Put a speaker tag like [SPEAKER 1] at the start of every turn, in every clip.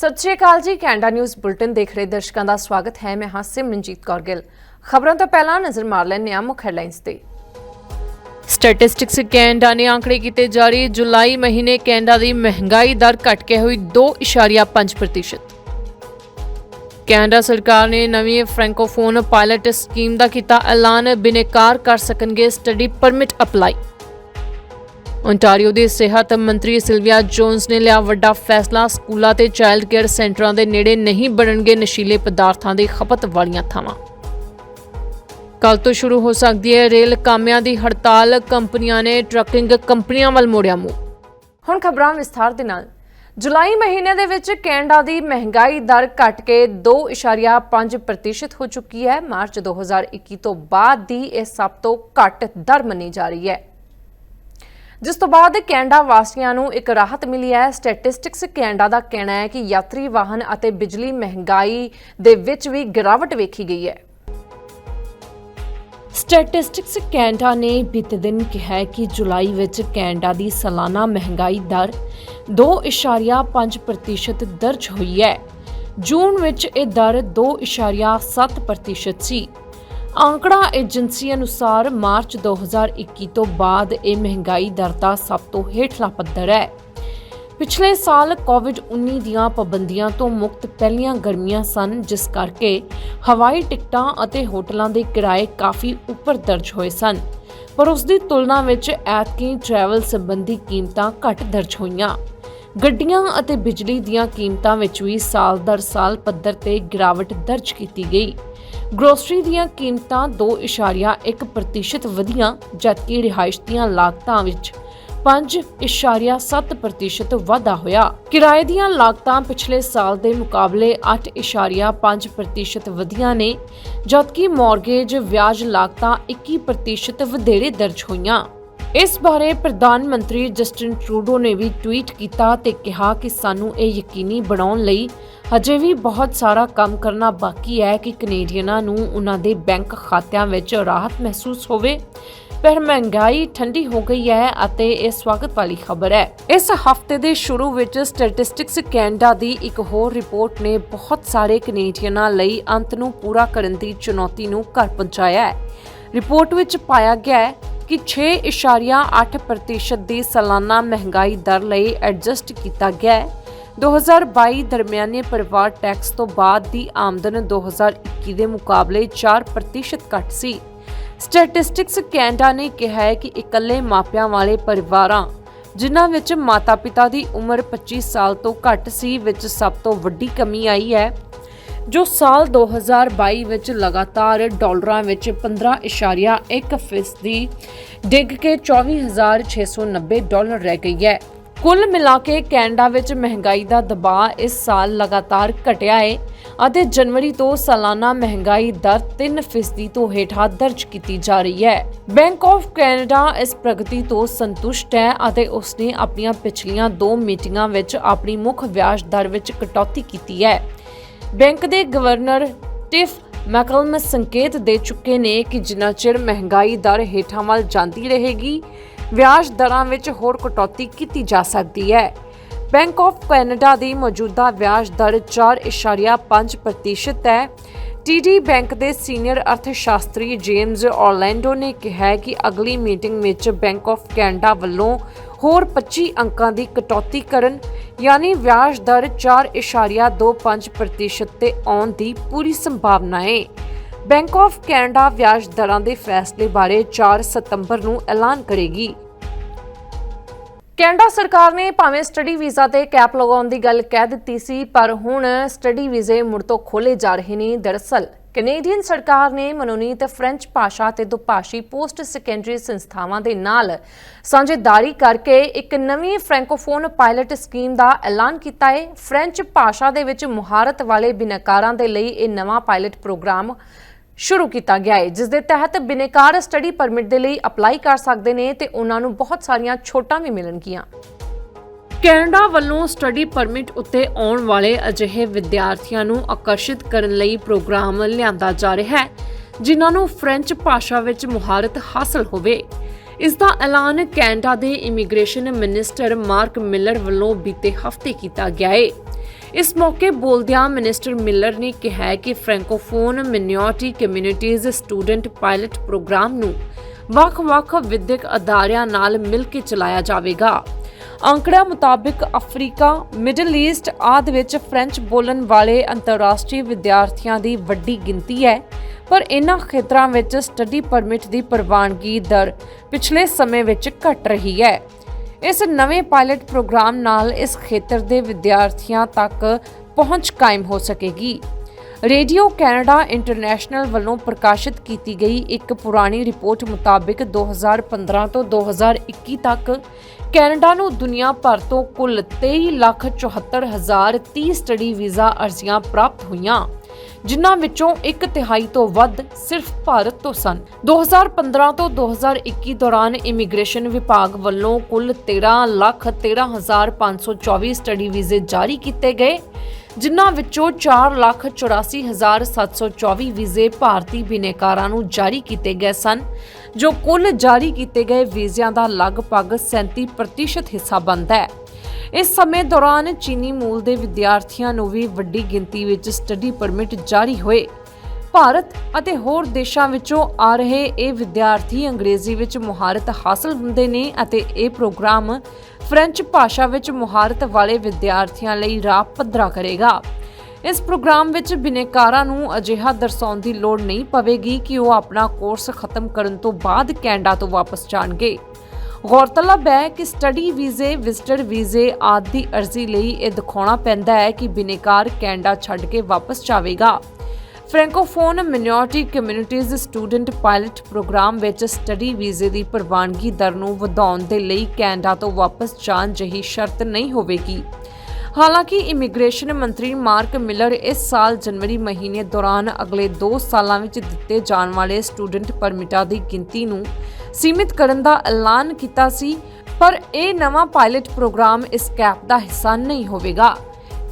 [SPEAKER 1] ਸਤਿ ਸ਼੍ਰੀ ਅਕਾਲ ਜੀ, Canada news bulletin ਦੇਖ ਰਹੇ ਦਰਸ਼ਕਾਂ ਦਾ ਸਵਾਗਤ ਹੈ। ਮੈਂ ਹਾਂ ਸਿਮਰਨਜੀਤ ਕੌਰ ਗਿੱਲ। ਖਬਰਾਂ ਤੋਂ ਪਹਿਲਾਂ ਨਜ਼ਰ ਮਾਰ ਲੈਂਦੇ ਹਾਂ ਮੁੱਖ ਹੈਡਲਾਈਨਸ ਤੇ। ਸਟੈਟਿਸਟਿਕਸ ਕੈਨੇਡਾ ਨੇ ਆંકੜੇ ਕੀਤੇ ਜਾਰੀ। ਜੁਲਾਈ ਮਹੀਨੇ ਕੈਨੇਡਾ ਦੀ ਮਹਿੰਗਾਈ ਦਰ ਘਟ ਕੇ ਹੋਈ 2.5% ਕੈਨੇਡਾ ਸਰਕਾਰ ਨੇ ਨਵੀਂ ਫ੍ਰੈਂਕੋਫੋਨ ਪਾਇਲਟ ਸਕੀਮ ਦਾ ਕੀਤਾ ਐਲਾਨ। ਬਿਨੇਕਾਰ ਕਰ ਸਕਣਗੇ ਸਟੱਡੀ ਪਰਮਿਟ ਅਪਲਾਈ ਓਨਟਾਰੀਓ ਦੀ ਸਿਹਤ ਮੰਤਰੀ ਸਿਲਵੀਆ ਜੋਨਸ ਨੇ ਲਿਆ ਵੱਡਾ ਫੈਸਲਾ, ਸਕੂਲਾਂ ਤੇ ਚਾਈਲਡ ਕੇਅਰ ਸੈਂਟਰਾਂ ਦੇ ਨੇੜੇ ਨਹੀਂ ਬਣਨਗੇ ਨਸ਼ੀਲੇ ਪਦਾਰਥਾਂ ਦੀ ਖਪਤ ਵਾਲੀਆਂ ਥਾਵਾਂ। ਕੱਲ ਤੋਂ ਸ਼ੁਰੂ ਹੋ ਸਕਦੀ ਹੈ ਰੇਲ ਕਾਮਿਆਂ ਦੀ ਹੜਤਾਲ, ਕੰਪਨੀਆਂ ਨੇ ਟਰੱਕਿੰਗ ਕੰਪਨੀਆਂ ਵੱਲ ਮੋੜਿਆ ਮੂੰਹ। ਹੁਣ ਖਬਰਾਂ ਵਿਸਥਾਰ ਦੇ ਨਾਲ। ਜੁਲਾਈ ਮਹੀਨੇ ਦੇ ਵਿੱਚ ਕੈਨੇਡਾ ਦੀ ਮਹਿੰਗਾਈ ਦਰ ਘਟ ਕੇ 2.5% ਹੋ ਚੁੱਕੀ ਹੈ। ਮਾਰਚ 2021 ਤੋਂ ਬਾਅਦ ਦੀ ਇਹ ਸਭ ਤੋਂ ਘੱਟ ਦਰ ਮੰਨੀ ਜਾ ਰਹੀ ਹੈ। ਜਿਸ ਤੋਂ ਬਾਅਦ ਕੈਨੇਡਾ ਵਾਸੀਆਂ ਨੂੰ ਇੱਕ ਰਾਹਤ ਮਿਲੀ ਹੈ। ਸਟੈਟਿਸਟਿਕਸ ਕੈਨੇਡਾ ਦਾ ਕਹਿਣਾ ਹੈ ਕਿ ਯਾਤਰੀ ਵਾਹਨ ਅਤੇ ਬਿਜਲੀ ਮਹਿੰਗਾਈ ਦੇ ਵਿੱਚ ਵੀ ਗਿਰਾਵਟ ਵੇਖੀ ਗਈ ਹੈ। ਸਟੈਟਿਸਟਿਕਸ ਕੈਨੇਡਾ ਨੇ ਬੀਤੇ ਦਿਨ ਕਿਹਾ ਕਿ ਜੁਲਾਈ ਵਿੱਚ ਕੈਨੇਡਾ ਦੀ ਸਾਲਾਨਾ ਮਹਿੰਗਾਈ ਦਰ 2.5% ਦਰਜ ਹੋਈ ਹੈ। ਜੂਨ ਵਿੱਚ ਇਹ ਦਰ 2.7% ਸੀ। ਅੰਕੜਾ ਏਜੰਸੀ ਅਨੁਸਾਰ ਮਾਰਚ 2021 ਤੋਂ ਬਾਅਦ ਇਹ ਮਹਿੰਗਾਈ ਦਰ ਦਾ ਸਭ ਤੋਂ ਹੇਠਲਾ ਪੱਧਰ ਹੈ। ਪਿਛਲੇ ਸਾਲ ਕੋਵਿਡ-19 ਦੀਆਂ ਪਾਬੰਦੀਆਂ ਤੋਂ ਮੁਕਤ ਪਹਿਲੀਆਂ ਗਰਮੀਆਂ ਸਨ, ਜਿਸ ਕਰਕੇ ਹਵਾਈ ਟਿਕਟਾਂ ਅਤੇ ਹੋਟਲਾਂ ਦੇ ਕਿਰਾਏ ਕਾਫੀ ਉੱਪਰ ਦਰਜ ਹੋਏ ਸਨ। ਪਰ ਉਸ ਦੀ ਤੁਲਨਾ ਵਿੱਚ ਐਤਕੀ ਟਰੈਵਲ ਸੰਬੰਧੀ ਕੀਮਤਾਂ ਘੱਟ ਦਰਜ ਹੋਈਆਂ। ਗੱਡੀਆਂ ਅਤੇ ਬਿਜਲੀ ਦੀਆਂ ਕੀਮਤਾਂ ਵਿੱਚ ਵੀ ਸਾਲ ਦਰ ਸਾਲ ਪੱਧਰ ਤੇ ਗਿਰਾਵਟ ਦਰਜ ਕੀਤੀ ਗਈ। ਗਰੋਸਰੀ ਦੀਆਂ ਕੀਮਤਾਂ 2.1% ਵਧੀਆਂ, ਜਦਕਿ ਰਿਹਾਇਸ਼ ਦੀਆਂ ਲਾਗਤਾਂ ਵਿੱਚ 5.7% ਵਾਧਾ ਹੋਇਆ। ਕਿਰਾਏ ਦੀਆਂ ਲਾਗਤਾਂ ਪਿਛਲੇ ਸਾਲ ਦੇ ਮੁਕਾਬਲੇ 8.5% ਵਧੀਆਂ ਨੇ, ਜਦਕਿ ਮਾਰਗੇਜ ਵਿਆਜ ਲਾਗਤਾਂ 21% ਵਧੇਰੇ ਦਰਜ ਹੋਈਆਂ। ਇਸ ਬਾਰੇ ਪ੍ਰਧਾਨ ਮੰਤਰੀ ਜਸਟਿਨ ਟਰੂਡੋ ਨੇ ਵੀ ਟਵੀਟ ਕੀਤਾ ਤੇ ਕਿਹਾ ਕਿ ਸਾਨੂੰ ਇਹ ਯਕੀਨੀ ਬਣਾਉਣ ਲਈ ਅਜੇ ਵੀ ਬਹੁਤ ਸਾਰਾ ਕੰਮ ਕਰਨਾ ਬਾਕੀ ਹੈ ਕਿ ਕੈਨੇਡੀਅਨਾਂ ਨੂੰ ਉਹਨਾਂ ਦੇ ਬੈਂਕ ਖਾਤਿਆਂ ਵਿੱਚ ਰਾਹਤ ਮਹਿਸੂਸ ਹੋਵੇ। ਪਰ ਮਹਿੰਗਾਈ ਠੰਡੀ ਹੋ ਗਈ ਹੈ ਅਤੇ ਇਹ ਸਵਾਗਤ ਵਾਲੀ ਖਬਰ ਹੈ। ਇਸ ਹਫ਼ਤੇ ਦੇ ਸ਼ੁਰੂ ਵਿੱਚ ਸਟੈਟਿਸਟਿਕਸ ਕੈਨੇਡਾ ਦੀ ਇੱਕ ਹੋਰ ਰਿਪੋਰਟ ਨੇ ਬਹੁਤ ਸਾਰੇ ਕੈਨੇਡੀਅਨਾਂ ਲਈ ਅੰਤ ਨੂੰ ਪੂਰਾ ਕਰਨ ਦੀ ਚੁਣੌਤੀ ਨੂੰ ਘਰ ਪਹੁੰਚਾਇਆ ਹੈ। ਰਿਪੋਰਟ ਵਿੱਚ ਪਾਇਆ ਗਿਆ ਹੈ ਕਿ 6.8% ਦੀ ਸਾਲਾਨਾ ਮਹਿੰਗਾਈ ਦਰ ਲਈ ਐਡਜਸਟ ਕੀਤਾ ਗਿਆ ਹੈ। 2022 ਦਰਮਿਆਨੇ ਪਰਿਵਾਰ ਟੈਕਸ ਤੋਂ ਬਾਅਦ ਦੀ ਆਮਦਨ 2021 ਦੇ ਮੁਕਾਬਲੇ 4% ਘੱਟ ਸੀ। ਸਟੈਟਿਸਟਿਕਸ ਕੈਨੇਡਾ ਨੇ ਕਿਹਾ ਹੈ ਕਿ ਇਕੱਲੇ ਮਾਪਿਆਂ ਵਾਲੇ ਪਰਿਵਾਰਾਂ, ਜਿਨ੍ਹਾਂ ਵਿੱਚ ਮਾਤਾ-ਪਿਤਾ ਦੀ ਉਮਰ 25 ਸਾਲ ਤੋਂ ਘੱਟ ਸੀ, ਵਿੱਚ ਸਭ ਤੋਂ ਵੱਡੀ ਕਮੀ ਆਈ ਹੈ, ਜੋ ਸਾਲ 2022 ਵਿੱਚ ਲਗਾਤਾਰ ਡਾਲਰਾਂ ਵਿੱਚ 15.1% ਡਿੱਗ ਕੇ 24690 ਡਾਲਰ ਰਹਿ ਗਈ ਹੈ। ਕੁੱਲ ਮਿਲਾ ਕੇ ਕੈਨੇਡਾ ਵਿੱਚ ਮਹਿੰਗਾਈ ਦਾ ਦਬਾਅ ਇਸ ਸਾਲ ਲਗਾਤਾਰ ਘਟਿਆ ਹੈ ਅਤੇ ਜਨਵਰੀ ਤੋਂ ਸਾਲਾਨਾ ਮਹਿੰਗਾਈ ਦਰ 3% ਤੋਂ ਹੇਠਾਂ ਦਰਜ ਕੀਤੀ ਜਾ ਰਹੀ ਹੈ। ਬੈਂਕ ਆਫ ਕੈਨੇਡਾ ਇਸ ਪ੍ਰਗਤੀ ਤੋਂ ਸੰਤੁਸ਼ਟ ਹੈ ਅਤੇ ਉਸਨੇ ਆਪਣੀਆਂ ਪਿਛਲੀਆਂ ਦੋ ਮੀਟਿੰਗਾਂ ਵਿੱਚ ਆਪਣੀ ਮੁੱਖ ਵਿਆਜ ਦਰ ਵਿੱਚ ਕਟੌਤੀ ਕੀਤੀ ਹੈ। ਬੈਂਕ ਦੇ ਗਵਰਨਰ ਟਿਫ ਮੈਕਲਮ ਸੰਕੇਤ ਦੇ ਚੁੱਕੇ ਨੇ ਕਿ ਜਿੰਨਾ ਚਿਰ ਮਹਿੰਗਾਈ ਦਰ ਹੇਠਾਂ ਵੱਲ ਜਾਂਦੀ ਰਹੇਗੀ ਵਿਆਜ ਦਰਾਂ ਵਿੱਚ ਹੋਰ ਕਟੌਤੀ ਕੀਤੀ ਜਾ ਸਕਦੀ ਹੈ। ਬੈਂਕ ਆਫ ਕੈਨੇਡਾ ਦੀ ਮੌਜੂਦਾ ਵਿਆਜ ਦਰ 4.5% ਹੈ। ਟੀਡੀ ਬੈਂਕ ਦੇ ਸੀਨੀਅਰ ਅਰਥਸ਼ਾਸਤਰੀ ਜੇਮਸ ਔਰਲੈਂਡੋ ਨੇ ਕਿਹਾ ਕਿ ਅਗਲੀ ਮੀਟਿੰਗ ਵਿੱਚ ਬੈਂਕ ਆਫ ਕੈਨੇਡਾ ਵੱਲੋਂ ਹੋਰ 25 ਅੰਕਾਂ ਦੀ ਕਟੌਤੀ ਕਰਨ, ਯਾਨੀ ਵਿਆਜ ਦਰ 4.25% ਤੇ ਆਉਣ ਦੀ ਪੂਰੀ ਸੰਭਾਵਨਾ ਹੈ। ਬੈਂਕ ਆਫ ਕੈਨੇਡਾ ਵਿਆਜ ਦਰਾਂ ਦੇ ਫੈਸਲੇ ਬਾਰੇ 4 ਸਤੰਬਰ ਨੂੰ ਐਲਾਨ ਕਰੇਗੀ। ਕੈਨੇਡਾ ਸਰਕਾਰ ਨੇ ਭਾਵੇਂ ਸਟੱਡੀ ਵੀਜ਼ਾ ਤੇ ਕੈਪ ਲਗਾਉਣ ਦੀ ਗੱਲ ਕਹਿ ਦਿੱਤੀ ਸੀ, ਪਰ ਹੁਣ ਸਟੱਡੀ ਵੀਜ਼ੇ ਮੁੜ ਤੋਂ ਖੋਲੇ ਜਾ ਰਹੇ ਨੇ ਦਰਅਸਲ। ਕੈਨੇਡੀਅਨ ਸਰਕਾਰ ਨੇ ਮਨੋਨੀਤ ਫ੍ਰੈਂਚ ਭਾਸ਼ਾ ਤੇ ਦੁਭਾਸ਼ੀ ਪੋਸਟ ਸੈਕੰਡਰੀ ਸੰਸਥਾਵਾਂ ਦੇ ਨਾਲ ਸਾਂਝੇਦਾਰੀ ਕਰਕੇ ਇੱਕ ਨਵੀਂ ਫ੍ਰੈਂਕੋਫੋਨ ਪਾਇਲਟ ਸਕੀਮ ਦਾ ਐਲਾਨ ਕੀਤਾ ਹੈ ਫ੍ਰੈਂਚ ਭਾਸ਼ਾ ਦੇ ਵਿੱਚ ਮੁਹਾਰਤ ਵਾਲੇ ਬਿਨੈਕਾਰਾਂ ਦੇ ਲਈ ਇਹ ਨਵਾਂ ਪਾਇਲਟ ਪ੍ਰੋਗਰਾਮ ਸ਼ੁਰੂ ਕੀਤਾ ਗਿਆ ਹੈ ਜਿਸ ਦੇ ਤਹਿਤ ਬਿਨੇਕਾਰ ਸਟੱਡੀ ਪਰਮਿਟ ਦੇ ਲਈ ਅਪਲਾਈ ਕਰ ਸਕਦੇ ਨੇ ਤੇ ਉਹਨਾਂ ਨੂੰ ਬਹੁਤ ਸਾਰੀਆਂ ਛੋਟਾਂ ਵੀ ਮਿਲਣਗੀਆਂ। ਕੈਨੇਡਾ ਵੱਲੋਂ ਸਟੱਡੀ ਪਰਮਿਟ ਉੱਤੇ ਆਉਣ ਵਾਲੇ ਅਜਿਹੇ ਵਿਦਿਆਰਥੀਆਂ ਨੂੰ ਆਕਰਸ਼ਿਤ ਕਰਨ ਲਈ ਪ੍ਰੋਗਰਾਮ ਲਿਆਂਦਾ ਜਾ ਰਿਹਾ ਹੈ, ਜਿਨ੍ਹਾਂ ਨੂੰ ਫ੍ਰੈਂਚ ਭਾਸ਼ਾ ਵਿੱਚ ਮੁਹਾਰਤ ਹਾਸਲ ਹੋਵੇ। ਇਸ ਦਾ ਐਲਾਨ ਕੈਨੇਡਾ ਦੇ ਇਮੀਗ੍ਰੇਸ਼ਨ ਮਿਨਿਸਟਰ ਮਾਰਕ ਮਿਲਰ ਵੱਲੋਂ ਬੀਤੇ ਹਫ਼ਤੇ ਕੀਤਾ ਗਿਆ ਹੈ। ਇਸ ਮੌਕੇ ਬੋਲਦਿਆਂ ਮਿਨਿਸਟਰ ਮਿਲਰ ਨੇ ਕਿਹਾ ਕਿ francophone minority communities student pilot program ਨੂੰ ਵੱਖ-ਵੱਖ ਵਿਦਿਅਕ ਅਦਾਰਿਆਂ ਨਾਲ ਮਿਲ ਕੇ ਚਲਾਇਆ ਜਾਵੇਗਾ। ਅੰਕੜਿਆਂ ਮੁਤਾਬਕ ਅਫਰੀਕਾ, ਮਿਡਲ ਈਸਟ ਆਦਿ ਵਿੱਚ ਫ੍ਰੈਂਚ ਬੋਲਣ ਵਾਲੇ ਅੰਤਰਰਾਸ਼ਟਰੀ ਵਿਦਿਆਰਥੀਆਂ ਦੀ ਵੱਡੀ ਗਿਣਤੀ ਹੈ, ਪਰ ਇਨ੍ਹਾਂ ਖੇਤਰਾਂ ਵਿੱਚ ਸਟੱਡੀ ਪਰਮਿਟ ਦੀ ਪ੍ਰਵਾਨਗੀ ਦਰ ਪਿਛਲੇ ਸਮੇਂ ਵਿੱਚ ਘਟ ਰਹੀ ਹੈ। ਇਸ ਨਵੇਂ ਪਾਇਲਟ ਪ੍ਰੋਗਰਾਮ ਨਾਲ ਇਸ ਖੇਤਰ ਦੇ ਵਿਦਿਆਰਥੀਆਂ ਤੱਕ ਪਹੁੰਚ ਕਾਇਮ ਹੋ ਸਕੇਗੀ। ਰੇਡੀਓ ਕੈਨੇਡਾ ਇੰਟਰਨੈਸ਼ਨਲ ਵੱਲੋਂ ਪ੍ਰਕਾਸ਼ਿਤ ਕੀਤੀ ਗਈ ਇੱਕ ਪੁਰਾਣੀ ਰਿਪੋਰਟ ਮੁਤਾਬਕ 2015 ਤੋਂ 2021 ਤੱਕ ਕੈਨੇਡਾ ਨੂੰ ਦੁਨੀਆ ਭਰ ਤੋਂ ਕੁੱਲ 23,74,030 ਸਟੱਡੀ ਵੀਜ਼ਾ ਅਰਜ਼ੀਆਂ ਪ੍ਰਾਪਤ ਹੋਈਆਂ। ਜਿਨ੍ਹਾਂ ਵਿੱਚੋਂ ਇੱਕ ਤਿਹਾਈ ਤੋਂ ਵੱਧ ਸਿਰਫ ਭਾਰਤ ਤੋਂ ਸਨ। 2015 ਤੋਂ 2021 ਦੌਰਾਨ ਇਮੀਗ੍ਰੇਸ਼ਨ ਵਿਭਾਗ ਵੱਲੋਂ ਕੁੱਲ 13,13,524 ਸਟੱਡੀ ਵੀਜ਼ੇ ਜਾਰੀ ਕੀਤੇ ਗਏ ਜਿਨ੍ਹਾਂ ਵਿੱਚੋਂ 4,84,724 ਵੀਜ਼ੇ ਭਾਰਤੀ ਬਿਨੇਕਾਰਾਂ ਨੂੰ ਜਾਰੀ ਕੀਤੇ ਗਏ ਸਨ ਜੋ ਕੁੱਲ ਜਾਰੀ ਕੀਤੇ ਗਏ ਵੀਜ਼ਿਆਂ ਦਾ ਲਗਭਗ 37% ਹਿੱਸਾ ਬਣਦਾ ਹੈ। ਇਸ ਸਮੇਂ ਦੌਰਾਨ ਚੀਨੀ ਮੂਲ ਦੇ ਵਿਦਿਆਰਥੀਆਂ ਨੂੰ ਵੀ ਵੱਡੀ ਗਿਣਤੀ ਵਿੱਚ ਸਟੱਡੀ ਪਰਮਿਟ ਜਾਰੀ ਹੋਏ। ਭਾਰਤ ਅਤੇ ਹੋਰ ਦੇਸ਼ਾਂ ਵਿੱਚੋਂ ਆ ਰਹੇ ਇਹ ਵਿਦਿਆਰਥੀ ਅੰਗਰੇਜ਼ੀ ਵਿੱਚ ਮੁਹਾਰਤ ਹਾਸਲ ਹੁੰਦੇ ਨੇ ਅਤੇ ਇਹ ਪ੍ਰੋਗਰਾਮ ਫ੍ਰੈਂਚ ਭਾਸ਼ਾ ਵਿੱਚ ਮੁਹਾਰਤ ਵਾਲੇ ਵਿਦਿਆਰਥੀਆਂ ਲਈ ਰਾਹ ਪੱਧਰਾ ਕਰੇਗਾ। ਇਸ ਪ੍ਰੋਗਰਾਮ ਵਿੱਚ ਬਿਨੇਕਾਰਾਂ ਨੂੰ ਅਜਿਹਾ ਦਰਸਾਉਣ ਦੀ ਲੋੜ ਨਹੀਂ ਪਵੇਗੀ ਕਿ ਉਹ ਆਪਣਾ ਕੋਰਸ ਖਤਮ ਕਰਨ ਤੋਂ ਬਾਅਦ ਕੈਨੇਡਾ ਤੋਂ ਵਾਪਸ ਜਾਣਗੇ। ਗੌਰਤਲਬ ਹੈ ਕਿ ਸਟੱਡੀ ਵੀਜ਼ੇ ਵਿਜ਼ਟਰ ਵੀਜ਼ੇ ਆਦਿ ਦੀ ਅਰਜ਼ੀ ਲਈ ਇਹ ਦਿਖਾਉਣਾ ਪੈਂਦਾ ਹੈ ਕਿ ਬਿਨੇਕਾਰ ਕੈਨੇਡਾ ਛੱਡ ਕੇ ਵਾਪਸ ਜਾਵੇਗਾ। Francophone minority communities student pilot program ਵਿੱਚ ਸਟੱਡੀ ਵੀਜ਼ੇ ਦੀ ਪ੍ਰਵਾਨਗੀ ਦਰ ਨੂੰ ਵਧਾਉਣ ਦੇ ਲਈ ਕੈਨੇਡਾ ਤੋਂ ਵਾਪਸ ਜਾਣ ਜਹੀ ਸ਼ਰਤ ਨਹੀਂ ਹੋਵੇਗੀ। ਹਾਲਾਂਕਿ ਇਮੀਗ੍ਰੇਸ਼ਨ ਮੰਤਰੀ ਮਾਰਕ ਮਿਲਰ ਇਸ ਸਾਲ ਜਨਵਰੀ ਮਹੀਨੇ ਦੌਰਾਨ ਅਗਲੇ 2 ਸਾਲਾਂ ਵਿੱਚ ਦਿੱਤੇ ਜਾਣ ਵਾਲੇ ਸਟੂਡੈਂਟ ਪਰਮਿਟਾਂ ਦੀ ਗਿਣਤੀ ਨੂੰ ਸੀਮਿਤ ਕਰਨ ਦਾ ਐਲਾਨ ਕੀਤਾ ਸੀ, ਪਰ ਇਹ ਨਵਾਂ ਪਾਇਲਟ ਪ੍ਰੋਗਰਾਮ ਇਸ ਕੈਪ ਦਾ ਹਿੱਸਾ ਨਹੀਂ ਹੋਵੇਗਾ।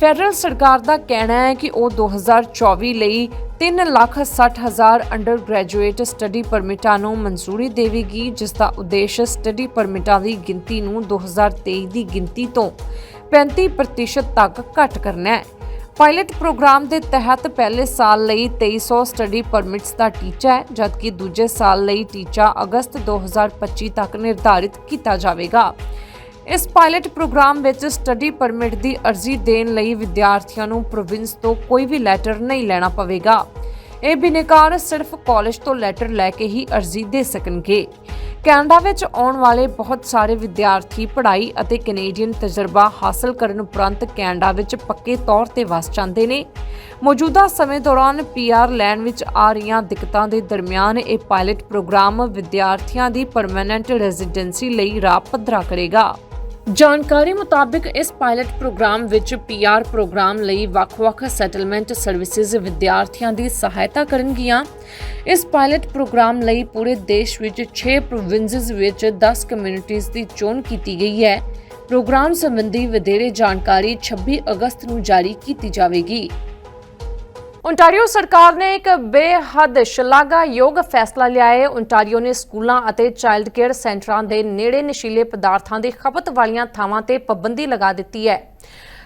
[SPEAKER 1] ਫੈਡਰਲ ਸਰਕਾਰ ਦਾ ਕਹਿਣਾ ਹੈ ਕਿ ਉਹ 2024 ਲਈ 360000 ਅੰਡਰ ਗ੍ਰੈਜੂਏਟ ਸਟੱਡੀ ਪਰਮਿਟਾਂ ਨੂੰ ਮਨਜ਼ੂਰੀ ਦੇਵੇਗੀ, ਜਿਸ ਦਾ ਉਦੇਸ਼ ਸਟੱਡੀ ਪਰਮਿਟਾਂ ਦੀ ਗਿਣਤੀ ਨੂੰ 2023 ਦੀ ਗਿਣਤੀ ਤੋਂ 35% ਤੱਕ ਘੱਟ ਕਰਨਾ ਹੈ। ਪਾਇਲਟ ਪ੍ਰੋਗਰਾਮ ਦੇ ਤਹਿਤ ਪਹਿਲੇ ਸਾਲ ਲਈ 2300 ਸਟੱਡੀ ਪਰਮਿਟਸ ਦਾ ਟੀਚਾ ਹੈ, ਜਦਕਿ ਦੂਜੇ ਸਾਲ ਲਈ ਟੀਚਾ ਅਗਸਤ 2025 ਤੱਕ ਨਿਰਧਾਰਿਤ ਕੀਤਾ ਜਾਵੇਗਾ। ਇਸ ਪਾਇਲਟ ਪ੍ਰੋਗਰਾਮ ਵਿੱਚ ਸਟੱਡੀ ਪਰਮਿਟ ਦੀ ਅਰਜ਼ੀ ਦੇਣ ਲਈ ਵਿਦਿਆਰਥੀਆਂ ਨੂੰ ਪ੍ਰੋਵਿੰਸ ਤੋਂ ਕੋਈ ਵੀ ਲੈਟਰ ਨਹੀਂ ਲੈਣਾ ਪਵੇਗਾ। ਇਹ ਬਿਨੇਕਾਰ ਸਿਰਫ ਕਾਲਜ ਤੋਂ ਲੈਟਰ ਲੈ ਕੇ ਹੀ ਅਰਜ਼ੀ ਦੇ ਸਕਣਗੇ। ਕੈਨੇਡਾ ਵਿੱਚ ਆਉਣ ਵਾਲੇ ਬਹੁਤ ਸਾਰੇ ਵਿਦਿਆਰਥੀ ਪੜ੍ਹਾਈ ਅਤੇ ਕੈਨੇਡੀਅਨ ਤਜਰਬਾ ਹਾਸਲ ਕਰਨ ਉਪਰੰਤ ਕੈਨੇਡਾ ਵਿੱਚ ਪੱਕੇ ਤੌਰ ਤੇ ਵਸ ਜਾਂਦੇ ਨੇ। ਮੌਜੂਦਾ ਸਮੇਂ ਦੌਰਾਨ ਪੀਆਰ ਲੈਣ ਵਿੱਚ ਆ ਰਹੀਆਂ ਦਿੱਕਤਾਂ ਦੇ ਦਰਮਿਆਨ ਇਹ ਪਾਇਲਟ ਪ੍ਰੋਗਰਾਮ ਵਿਦਿਆਰਥੀਆਂ ਦੀ ਪਰਮਨੈਂਟ ਰੈਜ਼ੀਡੈਂਸੀ ਲਈ ਰਾਹ ਪੱਧਰਾ ਕਰੇਗਾ। ਜਾਣਕਾਰੀ ਮੁਤਾਬਕ ਇਸ ਪਾਇਲਟ ਪ੍ਰੋਗਰਾਮ ਵਿੱਚ ਪੀਆਰ ਪ੍ਰੋਗਰਾਮ ਲਈ ਵੱਖ-ਵੱਖ ਸੈਟਲਮੈਂਟ ਸਰਵਿਸਿਜ਼ ਵਿਦਿਆਰਥੀਆਂ ਦੀ ਸਹਾਇਤਾ ਕਰਨਗੀਆਂ। ਇਸ ਪਾਇਲਟ ਪ੍ਰੋਗਰਾਮ ਲਈ ਪੂਰੇ ਦੇਸ਼ ਵਿੱਚ 6 ਪ੍ਰੋਵਿੰਸਸ ਵਿੱਚ 10 ਕਮਿਊਨਿਟੀਜ਼ ਦੀ ਚੋਣ ਕੀਤੀ ਗਈ ਹੈ। ਪ੍ਰੋਗਰਾਮ ਸੰਬੰਧੀ ਵਧੇਰੇ ਜਾਣਕਾਰੀ 26 ਅਗਸਤ ਨੂੰ ਜਾਰੀ ਕੀਤੀ ਜਾਵੇਗੀ। ਓਨਟਾਰੀਓ ਸਰਕਾਰ ਨੇ ਇੱਕ ਬੇਹੱਦ ਸ਼ਲਾਘਾਯੋਗ ਫੈਸਲਾ ਲਿਆ ਹੈ। ਓਨਟਾਰੀਓ ਨੇ ਸਕੂਲਾਂ ਅਤੇ ਚਾਈਲਡ ਕੇਅਰ ਸੈਂਟਰਾਂ ਦੇ ਨੇੜੇ ਨਸ਼ੀਲੇ ਪਦਾਰਥਾਂ ਦੀ ਖਪਤ ਵਾਲੀਆਂ ਥਾਵਾਂ ਤੇ ਪਾਬੰਦੀ ਲਗਾ ਦਿੱਤੀ ਹੈ।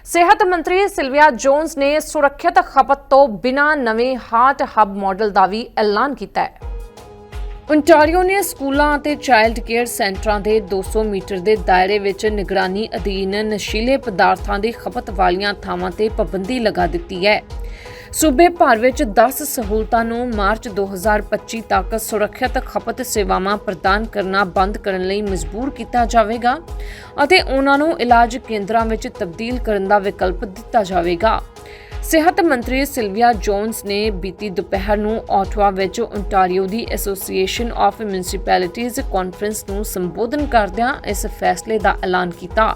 [SPEAKER 1] ਸਿਹਤ ਮੰਤਰੀ ਸਿਲਵੀਆ ਜੋਨਸ ਨੇ ਸੁਰੱਖਿਅਤ ਖਪਤ ਤੋਂ ਬਿਨਾਂ ਨਵੇਂ ਹਾਰਟ ਹੱਬ ਮਾਡਲ ਦਾ ਵੀ ਐਲਾਨ ਕੀਤਾ ਹੈ। ਓਨਟਾਰੀਓ ਨੇ ਸਕੂਲਾਂ ਅਤੇ ਚਾਈਲਡ ਕੇਅਰ ਸੈਂਟਰਾਂ ਦੇ 200 ਮੀਟਰ ਦੇ ਦਾਇਰੇ ਵਿੱਚ ਨਿਗਰਾਨੀ ਅਧੀਨ ਨਸ਼ੀਲੇ ਪਦਾਰਥਾਂ ਦੀ ਖਪਤ ਵਾਲੀਆਂ ਥਾਵਾਂ ਤੇ ਪਾਬੰਦੀ ਲਗਾ ਦਿੱਤੀ ਹੈ। ਸੂਬੇ ਭਰ ਵਿੱਚ 10 ਸਹੂਲਤਾਂ ਨੂੰ ਮਾਰਚ 2025 ਤੱਕ ਸੁਰੱਖਿਅਤ ਖਪਤ ਸੇਵਾਵਾਂ ਪ੍ਰਦਾਨ ਕਰਨਾ ਬੰਦ ਕਰਨ ਲਈ ਮਜਬੂਰ ਕੀਤਾ ਜਾਵੇਗਾ ਅਤੇ ਉਹਨਾਂ ਨੂੰ ਇਲਾਜ ਕੇਂਦਰਾਂ ਵਿੱਚ ਤਬਦੀਲ ਕਰਨ ਦਾ ਵਿਕਲਪ ਦਿੱਤਾ ਜਾਵੇਗਾ। ਸਿਹਤ ਮੰਤਰੀ ਸਿਲਵੀਆ ਜੋਨਸ ਨੇ ਬੀਤੀ ਦੁਪਹਿਰ ਨੂੰ ਆਟਵਾ ਵਿੱਚ ਓਨਟਾਰੀਓ ਦੀ ਐਸੋਸੀਏਸ਼ਨ ਆਫ ਮਿਊਨਿਸਪੈਲਿਟੀਜ਼ ਕਾਨਫਰੰਸ ਨੂੰ ਸੰਬੋਧਨ ਕਰਦਿਆਂ ਇਸ ਫੈਸਲੇ ਦਾ ਐਲਾਨ ਕੀਤਾ।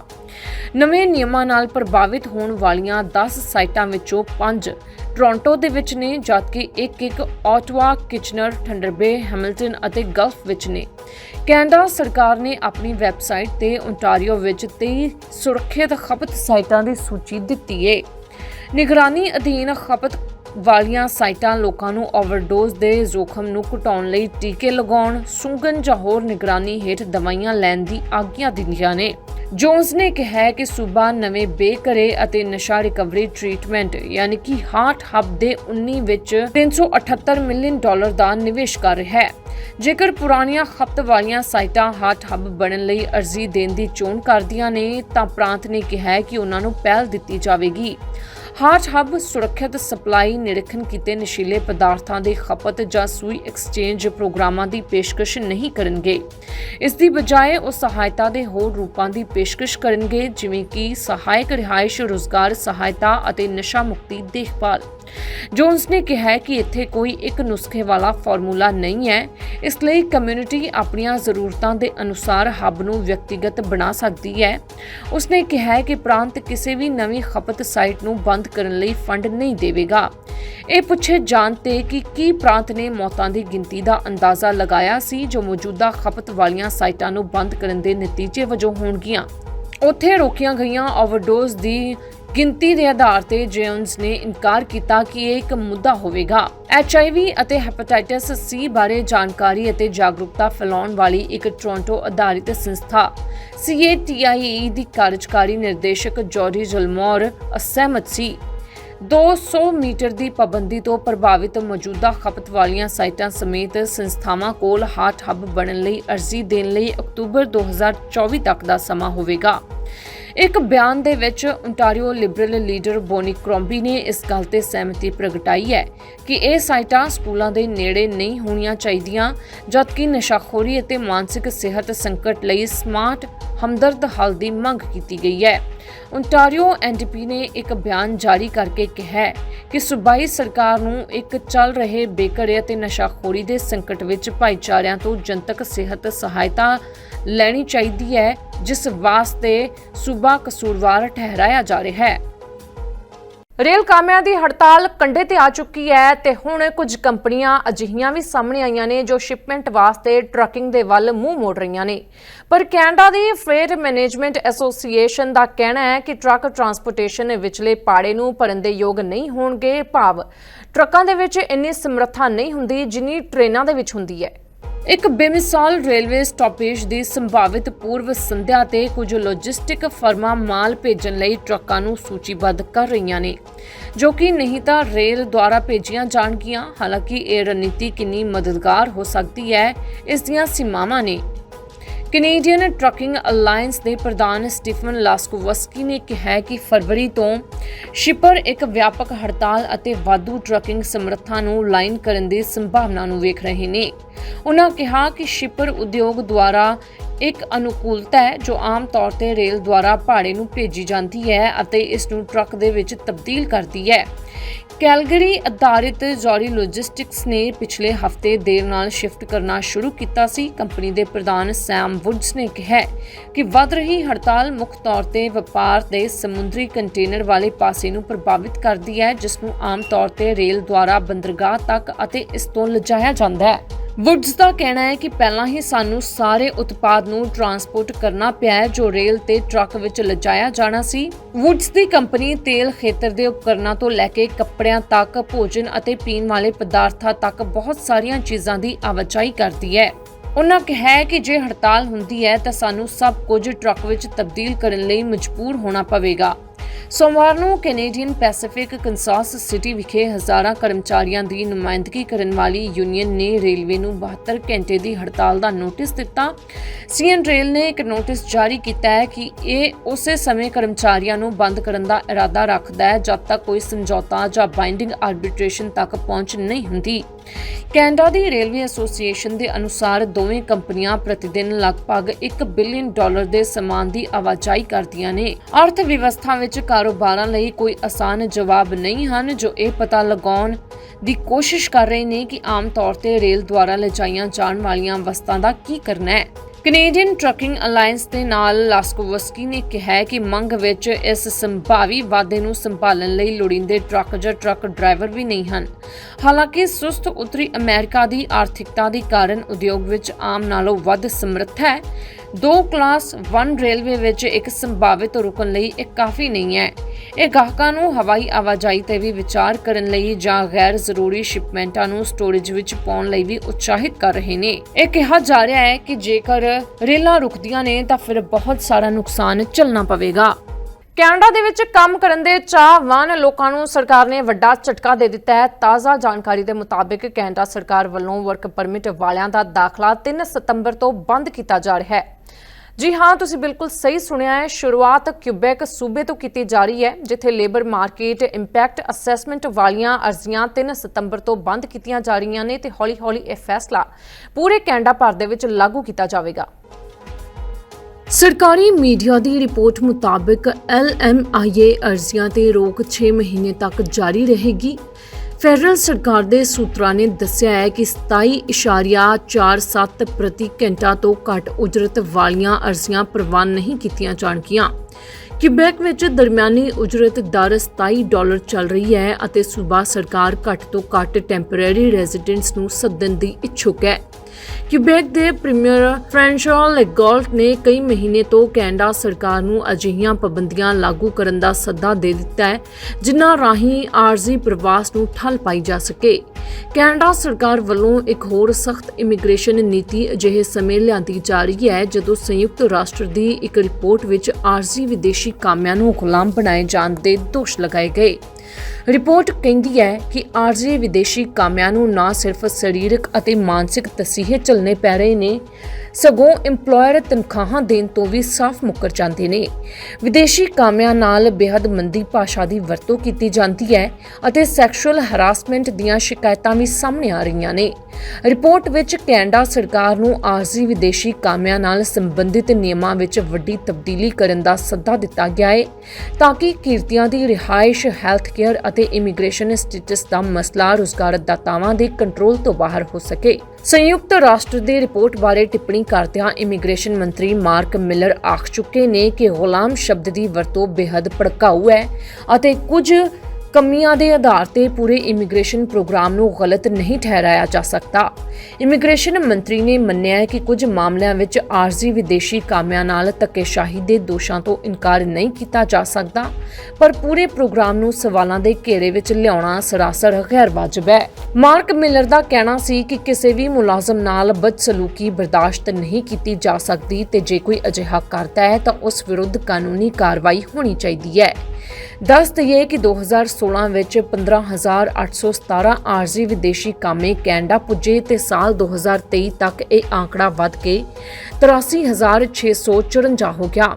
[SPEAKER 1] ਨਵੇਂ ਨਿਯਮਾਂ ਨਾਲ ਪ੍ਰਭਾਵਿਤ ਹੋਣ ਵਾਲੀਆਂ 10 ਸਾਈਟਾਂ ਵਿੱਚੋਂ 5 ਟੋਰਾਂਟੋ ਦੇ ਵਿੱਚ ਨੇ ਜਦਕਿ ਇੱਕ ਇੱਕ Ottawa Kitchener, Thunder Bay, Hamilton ਅਤੇ ਗਲਫ ਵਿੱਚ ਨੇ। ਕੈਨੇਡਾ ਸਰਕਾਰ ਨੇ ਆਪਣੀ ਵੈਬਸਾਈਟ ਤੇ ਓਨਟਾਰੀਓ ਵਿੱਚ 23 ਸੁਰੱਖਿਅਤ ਖਪਤ ਸਾਈਟਾਂ ਦੀ ਸੂਚੀ ਦਿੱਤੀ ਹੈ ਨਿਗਰਾਨੀ ਅਧੀਨ ਖਪਤ ਵਾਲੀਆਂ ਸਾਈਟਾਂ ਲੋਕਾਂ ਨੂੰ ਓਵਰਡੋਜ਼ ਦੇ ਜ਼ੋਖਮ ਨੂੰ ਘਟਾਉਣ ਲਈ ਟੀਕੇ ਲਗਾਉਣ ਸੁੰਗਨ ਜਾਂ ਹੋਰ ਨਿਗਰਾਨੀ ਹੇਠ ਦਵਾਈਆਂ ਲੈਣ ਦੀ ਆਗਿਆ ਦਿੰਦੀਆਂ ਨੇ। ਜੋਨਸ ਨੇ ਕਿਹਾ ਕਿ ਸੂਬਾ ਨਵੇਂ ਬੇਘਰੇ ਅਤੇ ਨਸ਼ਾ ਰਿਕਵਰੀ ਟ੍ਰੀਟਮੈਂਟ, ਯਾਨੀ ਕਿ ਹਾਰਟ ਹੱਬ ਦੇ 19 ਵਿੱਚ 378 ਮਿਲੀਅਨ ਡਾਲਰ ਦਾ ਨਿਵੇਸ਼ ਕਰ ਰਿਹਾ ਹੈ। ਜੇਕਰ ਪੁਰਾਣੀਆਂ ਖਪਤ ਵਾਲੀਆਂ ਸਾਈਟਾਂ ਹਾਰਟ ਹੱਬ ਬਣਨ ਲਈ ਅਰਜ਼ੀ ਦੇਣ ਦੀ ਚੋਣ ਕਰਦੀਆਂ ਨੇ, ਤਾਂ ਪ੍ਰਾਂਤ ਨੇ ਕਿਹਾ ਕਿ ਉਹਨਾਂ ਨੂੰ ਪਹਿਲ ਦਿੱਤੀ ਜਾਵੇਗੀ। ਹਾਰਟ ਹੱਬ ਸੁਰੱਖਿਅਤ ਸਪਲਾਈ ਨਿਰੀਖਣ ਕੀਤੇ ਨਸ਼ੀਲੇ ਪਦਾਰਥਾਂ ਦੀ ਖਪਤ ਜਾਂ ਸੂਈ ਐਕਸਚੇਂਜ ਪ੍ਰੋਗਰਾਮਾਂ ਦੀ ਪੇਸ਼ਕਸ਼ ਨਹੀਂ ਕਰਨਗੇ। ਇਸ ਦੀ ਬਜਾਏ ਉਹ ਸਹਾਇਤਾ ਦੇ ਹੋਰ ਰੂਪਾਂ ਦੀ ਪੇਸ਼ਕਸ਼ ਕਰਨਗੇ, ਜਿਵੇਂ ਕਿ ਸਹਾਇਕ ਰਿਹਾਇਸ਼, ਰੋਜ਼ਗਾਰ, ਸਹਾਇਤਾ ਅਤੇ ਨਸ਼ਾ ਮੁਕਤੀ ਦੇਖਭਾਲ। ਜੋਨਸ ਨੇ ਕਿਹਾ ਕਿ ਇੱਥੇ ਕੋਈ ਇੱਕ ਨੁਸਖੇ ਵਾਲਾ ਫਾਰਮੂਲਾ ਨਹੀਂ ਹੈ। ਇਸ ਲਈ ਕਮਿਊਨਿਟੀ ਆਪਣੀਆਂ ਜ਼ਰੂਰਤਾਂ ਦੇ ਅਨੁਸਾਰ ਹੱਬ ਨੂੰ ਵਿਅਕਤੀਗਤ ਬਣਾ ਸਕਦੀ ਹੈ। ਉਸਨੇ ਕਿਹਾ ਕਿ ਪ੍ਰਾਂਤ ਕਿਸੇ ਵੀ ਨਵੀਂ ਖਪਤ ਸਾਈਟ ਨੂੰ ਬੰਦ ਕਰਨ ਲਈ ਫੰਡ ਨਹੀਂ ਦੇਵੇਗਾ। ਇਹ ਪੁੱਛੇ ਜਾਣ ਤੇ ਕਿ ਕੀ ਪ੍ਰਾਂਤ ਨੇ ਮੌਤਾਂ ਦੀ ਗਿਣਤੀ ਦਾ ਅੰਦਾਜ਼ਾ ਲਗਾਇਆ ਸੀ ਜੋ ਮੌਜੂਦਾ ਖਪਤ ਵਾਲੀਆਂ ਸਾਈਟਾਂ ਨੂੰ ਬੰਦ ਕਰਨ ਦੇ ਨਤੀਜੇ ਵਜੋਂ ਹੋਣਗੀਆਂ। ਉੱਥੇ ਰੋਕੀਆਂ ਗਈਆਂ ਓਵਰਡੋਜ਼ ਦੀ ਗਿਣਤੀ ਦੇ ਆਧਾਰ ਤੇ ਜੇਨਸ ਨੇ ਇਨਕਾਰ ਕੀਤਾ ਕਿ ਇਹ ਇੱਕ ਮੁੱਦਾ ਹੋਵੇਗਾ। ਐਚਆਈਵੀ ਅਤੇ ਹੈਪੇਟਾਈਟਸ ਸੀ ਬਾਰੇ ਜਾਣਕਾਰੀ ਅਤੇ ਜਾਗਰੂਕਤਾ ਫੈਲਾਉਣ ਵਾਲੀ ਇੱਕ ਟੋਰਾਂਟੋ ਆਧਾਰਿਤ ਸੰਸਥਾ CATIE ਦੀ ਕਾਰਜਕਾਰੀ ਨਿਰਦੇਸ਼ਕ ਜੋਰੀ ਜਲਮੌਰ ਅਸਹਿਮਤ ਸੀ। 200 ਮੀਟਰ ਦੀ ਪਾਬੰਦੀ ਤੋਂ ਪ੍ਰਭਾਵਿਤ ਮੌਜੂਦਾ ਖਪਤ ਵਾਲੀਆਂ ਸਾਈਟਾਂ ਸਮੇਤ ਸੰਸਥਾਵਾਂ ਕੋਲ ਹਾਟ ਹੱਬ ਬਣਨ ਲਈ ਅਰਜ਼ੀ ਦੇਣ ਲਈ ਅਕਤੂਬਰ 2024 ਤੱਕ ਦਾ ਸਮਾਂ ਹੋਵੇਗਾ। ਇੱਕ ਬਿਆਨ ਦੇ ਵਿੱਚ Ontario Liberal leader Bonnie Crombie ਨੇ ਇਸ ਗੱਲ ਤੇ ਸਹਿਮਤੀ ਪ੍ਰਗਟਾਈ ਹੈ ਕਿ ਇਹ ਸਾਈਟਾਂ ਸਕੂਲਾਂ ਦੇ ਨੇੜੇ ਨਹੀਂ ਹੋਣੀਆਂ ਚਾਹੀਦੀਆਂ, ਜਦਕਿ ਨਸ਼ਾਖੋਰੀ ਅਤੇ ਮਾਨਸਿਕ ਸਿਹਤ ਸੰਕਟ ਲਈ ਸਮਾਰਟ ਹਮਦਰਦ ਹੱਲ ਦੀ ਮੰਗ ਕੀਤੀ ਗਈ ਹੈ। ontario ਐਨਡੀਪੀ ਨੇ ਇੱਕ ਬਿਆਨ ਜਾਰੀ ਕਰਕੇ ਕਿਹਾ ਕਿ ਸੂਬਾਈ ਸਰਕਾਰ ਨੂੰ ਇੱਕ ਚੱਲ ਰਹੇ ਬੇਘਰੇ ਅਤੇ ਨਸ਼ਾਖੋਰੀ ਦੇ ਸੰਕਟ ਵਿੱਚ ਭਾਈਚਾਰਿਆਂ ਤੋਂ ਜਨਤਕ ਸਿਹਤ ਸਹਾਇਤਾ ਲੈਣੀ ਚਾਹੀਦੀ ਹੈ ਜਿਸ ਵਾਸਤੇ ਸੂਬਾ ਕਸੂਰਵਾਰ ਠਹਿਰਾਇਆ ਜਾ ਰਿਹਾ ਹੈ। ਰੇਲ ਕਾਮਿਆਂ ਦੀ ਹੜਤਾਲ ਕੰਡੇ ਤੇ ਆ ਚੁੱਕੀ ਹੈ ਤੇ ਹੁਣ ਕੁਝ ਕੰਪਨੀਆਂ ਅਜਿਹੀਆਂ ਵੀ ਸਾਹਮਣੇ ਆਈਆਂ ਨੇ ਜੋ ਸ਼ਿਪਮੈਂਟ ਵਾਸਤੇ ਟਰੱਕਿੰਗ ਦੇ ਵੱਲ ਮੂੰਹ ਮੋੜ ਰਹੀਆਂ ਨੇ। ਪਰ ਕੈਨੇਡਾ ਦੀ ਫਰੇਟ ਮੈਨੇਜਮੈਂਟ ਐਸੋਸੀਏਸ਼ਨ ਦਾ ਕਹਿਣਾ ਹੈ ਕਿ ਟਰੱਕ ਟਰਾਂਸਪੋਰਟੇਸ਼ਨ ਵਿਚਲੇ ਪਾੜੇ ਨੂੰ ਭਰਨ ਦੇ ਯੋਗ ਨਹੀਂ ਹੋਣਗੇ। ਭਾਵ ਟਰੱਕਾਂ ਦੇ ਵਿੱਚ ਇੰਨੀ ਸਮਰੱਥਾ ਨਹੀਂ ਹੁੰਦੀ ਜਿੰਨੀ ਟ੍ਰੇਨਾਂ ਦੇ ਵਿੱਚ ਹੁੰਦੀ ਹੈ। ਇੱਕ ਬੇਮਿਸਾਲ ਰੇਲਵੇ ਸਟਾਪੇਜ ਦੀ ਸੰਭਾਵਿਤ ਪੂਰਵ ਸੰਧਿਆ ਤੇ ਕੁਝ ਲੌਜਿਸਟਿਕ ਫਰਮਾਂ ਮਾਲ ਭੇਜਣ ਲਈ ਟਰੱਕਾਂ ਨੂੰ ਸੂਚੀਬੱਧ ਕਰ ਰਹੀਆਂ ਨੇ, ਜੋ ਕਿ ਨਹੀਂ ਤਾਂ ਰੇਲ ਦੁਆਰਾ ਭੇਜੀਆਂ ਜਾਣਗੀਆਂ। ਹਾਲਾਂਕਿ ਇਹ ਰਣਨੀਤੀ ਕਿੰਨੀ ਮਦਦਗਾਰ ਹੋ ਸਕਦੀ ਹੈ, ਇਸ ਦੀਆਂ ਸੀਮਾਵਾਂ ਨੇ। ਕੈਨੇਡੀਅਨ ਟਰੱਕਿੰਗ ਅਲਾਈਅੰਸ ਦੇ ਪ੍ਰਧਾਨ ਸਟੀਫਨ ਲਾਸਕੋਵਸਕੀ ਨੇ ਕਿਹਾ ਕਿ ਫਰਵਰੀ ਤੋਂ ਸ਼ਿਪਰ ਇੱਕ ਵਿਆਪਕ ਹੜਤਾਲ ਅਤੇ ਵਾਧੂ ਟਰੱਕਿੰਗ ਸਮਰੱਥਾ ਨੂੰ ਲਾਈਨ ਕਰਨ ਦੀ ਸੰਭਾਵਨਾ ਨੂੰ ਵੇਖ ਰਹੇ ਨੇ। ਉਹਨਾਂ ਕਿਹਾ ਕਿ ਸ਼ਿਪਰ ਉਦਯੋਗ ਦੁਆਰਾ ਇੱਕ ਅਨੁਕੂਲਤਾ ਹੈ ਜੋ ਆਮ ਤੌਰ ਤੇ ਰੇਲ ਦੁਆਰਾ ਭਾੜੇ ਨੂੰ ਭੇਜੀ ਜਾਂਦੀ ਹੈ ਅਤੇ ਇਸ ਨੂੰ ਟਰੱਕ ਦੇ ਵਿੱਚ ਤਬਦੀਲ ਕਰਦੀ ਹੈ। ਕੈਲਗਰੀ ਆਧਾਰਿਤ ਜੌਰੀ ਲੌਜਿਸਟਿਕਸ ਨੇ ਪਿਛਲੇ ਹਫ਼ਤੇ ਦੇਰ ਨਾਲ ਸ਼ਿਫਟ ਕਰਨਾ ਸ਼ੁਰੂ ਕੀਤਾ ਸੀ। ਕੰਪਨੀ ਦੇ ਪ੍ਰਧਾਨ ਸੈਮ ਵੁੱਡਸ ਨੇ ਕਿਹਾ ਕਿ ਵੱਧ ਰਹੀ ਹੜਤਾਲ ਮੁੱਖ ਤੌਰ ਤੇ ਵਪਾਰ ਦੇ ਸਮੁੰਦਰੀ ਕੰਟੇਨਰ ਵਾਲੇ ਪਾਸੇ ਨੂੰ ਪ੍ਰਭਾਵਿਤ ਕਰਦੀ ਹੈ, ਜਿਸ ਨੂੰ ਆਮ ਤੌਰ ਤੇ ਰੇਲ ਦੁਆਰਾ ਬੰਦਰਗਾਹ ਤੱਕ ਅਤੇ ਇਸ ਤੋਂ ਲਿਜਾਇਆ ਜਾਂਦਾ ਹੈ। ਵੁੱਡਸ ਦਾ ਕਹਿਣਾ ਹੈ ਕਿ ਪਹਿਲਾਂ ਹੀ ਸਾਨੂੰ ਸਾਰੇ ਉਤਪਾਦ ਨੂੰ ਟਰਾਂਸਪੋਰਟ ਕਰਨਾ ਪਿਆ ਹੈ, ਜੋ ਰੇਲ ਤੇ ਟਰੱਕ ਵਿੱਚ ਲਿਜਾਇਆ ਜਾਣਾ ਸੀ। ਵੁੱਡਸ ਦੀ ਕੰਪਨੀ ਤੇਲ ਖੇਤਰ ਦੇ ਉਪਕਰਨਾਂ ਤੋਂ ਲੈ ਕੇ ਕੱਪੜਿਆਂ ਤੱਕ, ਭੋਜਨ ਅਤੇ ਪੀਣ ਵਾਲੇ ਪਦਾਰਥਾਂ ਤੱਕ ਬਹੁਤ ਸਾਰੀਆਂ ਚੀਜ਼ਾਂ ਦੀ ਆਵਾਜਾਈ ਕਰਦੀ ਹੈ। ਉਹਨਾਂ ਕਿਹਾ ਹੈ ਕਿ ਜੇ ਹੜਤਾਲ ਹੁੰਦੀ ਹੈ ਤਾਂ ਸਾਨੂੰ ਸਭ ਕੁਝ ਟਰੱਕ ਵਿੱਚ ਤਬਦੀਲ ਕਰਨ ਲਈ ਮਜਬੂਰ ਹੋਣਾ ਪਵੇਗਾ। ਸੋਮਵਾਰ ਨੂੰ ਕੈਨੇਡੀਅਨ ਪੈਸੀਫਿਕ ਕੰਸਾਸ ਸਿਟੀ ਵਿਖੇ ਹਜ਼ਾਰਾਂ ਕਰਮਚਾਰੀਆਂ ਦੀ ਨੁਮਾਇੰਦਗੀ ਕਰਨ ਵਾਲੀ ਯੂਨੀਅਨ ਨੇ ਰੇਲਵੇ ਨੂੰ 72 ਘੰਟੇ ਦੀ ਹੜਤਾਲ ਦਾ ਨੋਟਿਸ ਦਿੱਤਾ। ਸੀਐਨ ਰੇਲ ਨੇ ਇੱਕ ਨੋਟਿਸ ਜਾਰੀ ਕੀਤਾ ਹੈ ਕਿ ਇਹ ਉਸੇ ਸਮੇਂ ਕਰਮਚਾਰੀਆਂ ਨੂੰ ਬੰਦ ਕਰਨ ਦਾ ਇਰਾਦਾ ਰੱਖਦਾ ਹੈ, ਜਦ ਤੱਕ ਕੋਈ ਸਮਝੌਤਾ ਜਾਂ ਬਾਈਂਡਿੰਗ ਆਰਬਿਟ੍ਰੇਸ਼ਨ ਤੱਕ ਪਹੁੰਚ ਨਹੀਂ ਹੁੰਦੀ। ਕੈਨੇਡਾ ਦੀ ਰੇਲਵੇ ਐਸੋਸੀਏਸ਼ਨ ਦੇ ਅਨੁਸਾਰ ਦੋਵੇਂ ਕੰਪਨੀਆਂ ਪ੍ਰਤੀ ਦਿਨ ਲਗਭਗ 1 ਬਿਲੀਅਨ ਡਾਲਰ ਦੇ ਸਮਾਨ ਦੀ ਆਵਾਜਾਈ ਕਰਦੀਆਂ ਨੇ। ਅਰਥ ਵਿਵਸਥਾ ਵਿੱਚ ਕਾਰੋਬਾਰਾਂ ਲਈ ਕੋਈ ਆਸਾਨ ਜਵਾਬ ਨਹੀਂ ਹਨ, ਜੋ ਇਹ ਪਤਾ ਲਗਾਉਣ ਦੀ ਕੋਸ਼ਿਸ਼ ਕਰ ਰਹੇ ਨੇ ਕਿ ਆਮ ਤੌਰ ਤੇ ਰੇਲ ਦੁਆਰਾ ਲਿਜਾਈਆਂ ਜਾਣ ਵਾਲੀਆਂ ਵਸਤਾਂ ਦਾ ਕੀ ਕਰਨਾ ਹੈ। ਕੈਨੇਡੀਅਨ ਟਰੱਕਿੰਗ ਅਲਾਈਅੰਸ ਦੇ ਨਾਲ ਲਾਸਕੋਵਸਕੀ ਨੇ ਕਿਹਾ ਕਿ ਮੰਗ ਵਿੱਚ ਇਸ ਸੰਭਾਵੀ ਵਾਧੇ ਨੂੰ ਸੰਭਾਲਣ ਲਈ ਲੋੜੀਂਦੇ ਟਰੱਕ ਜਾਂ ਟਰੱਕ ਡਰਾਈਵਰ ਵੀ ਨਹੀਂ ਹਨ। ਹਾਲਾਂਕਿ ਸੁਸਤ ਉੱਤਰੀ ਅਮਰੀਕਾ ਦੀ ਆਰਥਿਕਤਾ ਦੇ ਕਾਰਨ ਉਦਯੋਗ ਵਿੱਚ ਆਮ ਨਾਲੋਂ ਵੱਧ ਸਮਰੱਥਾ ਹੈ। ਦੋ ਕਲਾਸ 1 ਰੇਲਵੇ ਵਿੱਚ ਇੱਕ ਸੰਭਾਵਿਤ ਰੁਕਣ ਲਈ ਇਹ ਕਾਫੀ ਨਹੀਂ ਹੈ। ਇਹ ਗਾਹਕਾਂ ਨੂੰ ਹਵਾਈ ਆਵਾਜਾਈ ਤੇ ਵੀ ਵਿਚਾਰ ਕਰਨ ਲਈ ਜਾਂ ਗੈਰ ਜ਼ਰੂਰੀ ਸ਼ਿਪਮੈਂਟਾਂ ਨੂੰ ਸਟੋਰੇਜ ਵਿੱਚ ਪਾਉਣ ਲਈ ਵੀ ਉਤਸ਼ਾਹਿਤ ਕਰ ਰਹੇ ਨੇ। ਇਹ ਕਿਹਾ ਜਾ ਰਿਹਾ ਹੈ ਕਿ ਜੇਕਰ ਰੇਲਾਂ ਰੁਕਦੀਆਂ ਨੇ ਤਾਂ ਫਿਰ ਬਹੁਤ ਸਾਰਾ ਨੁਕਸਾਨ ਝੱਲਣਾ ਪਵੇਗਾ। ਕੈਨੇਡਾ ਦੇ ਵਿੱਚ ਕੰਮ ਕਰਨ ਦੇ ਚਾਹਵਾਨ ਲੋਕਾਂ ਨੂੰ ਸਰਕਾਰ ਨੇ ਵੱਡਾ ਝਟਕਾ ਦੇ ਦਿੱਤਾ ਹੈ। ਤਾਜ਼ਾ ਜਾਣਕਾਰੀ ਦੇ ਮੁਤਾਬਿਕ ਕੈਨੇਡਾ ਸਰਕਾਰ ਵੱਲੋਂ ਵਰਕ ਪਰਮਿਟ ਵਾਲਿਆਂ ਦਾ ਦਾਖਲਾ 3 ਸਤੰਬਰ ਤੋਂ ਬੰਦ ਕੀਤਾ ਜਾ ਰਿਹਾ ਹੈ। ਜੀ ਹਾਂ, ਤੁਸੀਂ ਬਿਲਕੁਲ ਸਹੀ ਸੁਣਿਆ ਹੈ। ਸ਼ੁਰੂਆਤ ਕਿਊਬੈਕ ਸੂਬੇ ਤੋਂ ਕੀਤੀ ਜਾ ਰਹੀ ਹੈ, ਜਿੱਥੇ ਲੇਬਰ ਮਾਰਕੀਟ ਇੰਪੈਕਟ ਅਸੈਸਮੈਂਟ ਵਾਲੀਆਂ ਅਰਜ਼ੀਆਂ 3 ਸਤੰਬਰ ਤੋਂ ਬੰਦ ਕੀਤੀਆਂ ਜਾ ਰਹੀਆਂ ਨੇ ਤੇ ਹੌਲੀ-ਹੌਲੀ ਇਹ ਫੈਸਲਾ ਪੂਰੇ ਕੈਨੇਡਾ ਭਰ ਦੇ ਵਿੱਚ ਲਾਗੂ ਕੀਤਾ ਜਾਵੇਗਾ। ਸਰਕਾਰੀ ਮੀਡੀਆ ਦੀ ਰਿਪੋਰਟ ਮੁਤਾਬਕ ਐਲਐਮਆਈਏ ਅਰਜ਼ੀਆਂ ਤੇ ਰੋਕ 6 ਮਹੀਨੇ ਤੱਕ ਜਾਰੀ ਰਹੇਗੀ। ਫੈਡਰਲ ਸਰਕਾਰ ਦੇ ਸੂਤਰਾਂ ਨੇ ਦੱਸਿਆ ਹੈ ਕਿ 27.47 ਪ੍ਰਤੀ ਘੰਟਾ ਤੋਂ ਘੱਟ ਉਜਰਤ ਵਾਲੀਆਂ ਅਰਜ਼ੀਆਂ ਪ੍ਰਵਾਨ ਨਹੀਂ ਕੀਤੀਆਂ ਜਾਣਗੀਆਂ। ਕਿਬੈਕ ਵਿੱਚ ਦਰਮਿਆਨੀ ਉਜਰਤ ਦਰ 27 ਡਾਲਰ ਚੱਲ ਰਹੀ ਹੈ ਅਤੇ ਸੂਬਾ ਸਰਕਾਰ ਘੱਟ ਤੋਂ ਘੱਟ ਟੈਂਪਰੇਰੀ ਰੈਜ਼ੀਡੈਂਟਸ ਨੂੰ ਸੱਦਣ ਦੀ ਇੱਛੁਕ ਹੈ। ਕਿਬੈਕ ਦੇ ਪ੍ਰੀਮੀਅਰ ਫ੍ਰੈਂਸ਼ੋਲ ਲੈਗਾਲਟ ਨੇ ਕਈ ਮਹੀਨੇ ਤੋਂ ਕੈਨੇਡਾ ਸਰਕਾਰ ਨੂੰ ਅਜਿਹੀਆਂ ਪਾਬੰਦੀਆਂ ਲਾਗੂ ਕਰਨ ਦਾ ਸੱਦਾ ਦੇ ਦਿੱਤਾ ਹੈ, ਜਿਨ੍ਹਾਂ ਰਾਹੀਂ ਆਰਜ਼ੀ ਪ੍ਰਵਾਸ ਨੂੰ ਠੱਲ ਪਾਈ ਜਾ ਸਕੇ। ਕੈਨੇਡਾ ਸਰਕਾਰ ਵੱਲੋਂ ਇੱਕ ਹੋਰ ਸਖਤ ਇਮੀਗ੍ਰੇਸ਼ਨ ਨੀਤੀ ਅਜਿਹੇ ਸਮੇਂ ਲਿਆਂਦੀ ਜਾ ਰਹੀ ਹੈ, ਜਦੋਂ ਸੰਯੁਕਤ ਰਾਸ਼ਟਰ ਦੀ ਇੱਕ ਰਿਪੋਰਟ ਵਿੱਚ ਆਰਜ਼ੀ ਵਿਦੇਸ਼ੀ ਕਾਮਿਆਂ ਨੂੰ ਗੁਲਾਮ ਬਣਾਏ ਜਾਣ ਦੇ ਦੋਸ਼ ਲਗਾਏ ਗਏ। ਰਿਪੋਰਟ ਕਹਿੰਦੀ ਹੈ ਕਿ ਆਰਜ਼ੀ ਵਿਦੇਸ਼ੀ ਕਾਮਿਆਂ ਨੂੰ ਨਾ ਸਿਰਫ ਸਰੀਰਕ ਅਤੇ ਮਾਨਸਿਕ ਤਸੀਹੇ ਝੱਲਣੇ ਪੈ ਰਹੇ ਨੇ, ਸਗੋਂ EMPLOYER ਤਨਖਾਹਾਂ ਦੇਣ ਤੋਂ ਵੀ ਸਾਫ਼ ਮੁੱਕਰ ਜਾਂਦੇ ਨੇ। ਵਿਦੇਸ਼ੀ ਕਾਮਿਆਂ ਨਾਲ ਬੇਹੱਦ ਮੰਦੀ ਭਾਸ਼ਾ ਦੀ ਵਰਤੋਂ ਕੀਤੀ ਜਾਂਦੀ ਹੈ ਅਤੇ ਸੈਕਸ਼ੂਅਲ ਹਰਾਸਮੈਂਟ ਦੀਆਂ ਸ਼ਿਕਾਇਤਾਂ ਵੀ ਸਾਹਮਣੇ ਆ ਰਹੀਆਂ ਨੇ। ਰਿਪੋਰਟ ਵਿੱਚ ਕੈਨੇਡਾ ਸਰਕਾਰ ਨੂੰ ਆਰਜ਼ੀ ਵਿਦੇਸ਼ੀ ਕਾਮਿਆਂ ਨਾਲ ਸੰਬੰਧਿਤ ਨਿਯਮਾਂ ਵਿੱਚ ਵੱਡੀ ਤਬਦੀਲੀ ਕਰਨ ਦਾ ਸੱਦਾ ਦਿੱਤਾ ਗਿਆ ਹੈ ਤਾਂ ਕਿ ਕਿਰਤੀਆਂ ਦੀ ਰਿਹਾਇਸ਼ ਹੈਲਥ ਕੇਅਰ ਅਤੇ ਇਮੀਗ੍ਰੇਸ਼ਨ ਸਟੇਟਸ ਦਾ ਮਸਲਾ ਰੁਜ਼ਗਾਰਦਾਤਾਵਾਂ ਦੇ ਕੰਟਰੋਲ ਤੋਂ ਬਾਹਰ ਹੋ ਸਕੇ। ਸੰਯੁਕਤ ਰਾਸ਼ਟਰ ਦੀ ਰਿਪੋਰਟ ਬਾਰੇ ਟਿੱਪਣੀ ਕਰਦਿਆਂ ਇਮੀਗ੍ਰੇਸ਼ਨ ਮੰਤਰੀ ਮਾਰਕ ਮਿਲਰ ਆਖ ਚੁੱਕੇ ਨੇ ਕਿ ਗੁਲਾਮ ਸ਼ਬਦ ਦੀ ਵਰਤੋਂ ਬੇहद ਭੜਕਾਊ ਹੈ ਅਤੇ ਕੁਝ ਕਮੀਆਂ ਦੇ ਆਧਾਰ ਤੇ ਪੂਰੇ ਇਮੀਗ੍ਰੇਸ਼ਨ ਪ੍ਰੋਗਰਾਮ ਨੂੰ ਗਲਤ ਨਹੀਂ ਠਹਿਰਾਇਆ ਜਾ ਸਕਦਾ। ਇਮੀਗ੍ਰੇਸ਼ਨ ਮੰਤਰੀ ਨੇ ਮੰਨਿਆ ਹੈ ਕਿ ਕੁਝ ਮਾਮਲਿਆਂ ਵਿੱਚ ਆਰਜ਼ੀ ਵਿਦੇਸ਼ੀ ਕਾਮਿਆਂ ਨਾਲ ਧੱਕੇਸ਼ਾਹੀ ਦੇ ਦੋਸ਼ਾਂ ਤੋਂ ਇਨਕਾਰ ਨਹੀਂ ਕੀਤਾ ਜਾ ਸਕਦਾ, ਪਰ ਪੂਰੇ ਪ੍ਰੋਗਰਾਮ ਨੂੰ ਸਵਾਲਾਂ ਦੇ ਘੇਰੇ ਵਿੱਚ ਲਿਆਉਣਾ ਸਰਾਸਰ ਗੈਰ ਵਾਜਬ ਹੈ। ਮਾਰਕ ਮਿਲਰ ਦਾ ਕਹਿਣਾ ਸੀ ਕਿ ਕਿਸੇ ਵੀ ਮੁਲਾਜ਼ਮ ਨਾਲ ਬਦਸਲੂਕੀ ਬਰਦਾਸ਼ਤ ਨਹੀਂ ਕੀਤੀ ਜਾ ਸਕਦੀ ਤੇ ਜੇ ਕੋਈ ਅਜਿਹਾ ਕਰਦਾ ਹੈ ਤਾਂ ਉਸ ਵਿਰੁੱਧ ਕਾਨੂੰਨੀ ਕਾਰਵਾਈ ਹੋਣੀ ਚਾਹੀਦੀ ਹੈ। ਦੱਸ ਦਈਏ ਕਿ 2016 ਵਿੱਚ 15817 ਆਰਜ਼ੀ ਵਿਦੇਸ਼ੀ ਕਾਮੇ ਕੈਨੇਡਾ ਪੁੱਜੇ ਤੇ ਸਾਲ 2023 ਤੱਕ ਇਹ ਆંકੜਾ ਵੱਧ ਕੇ 83654 ਹੋ ਗਿਆ।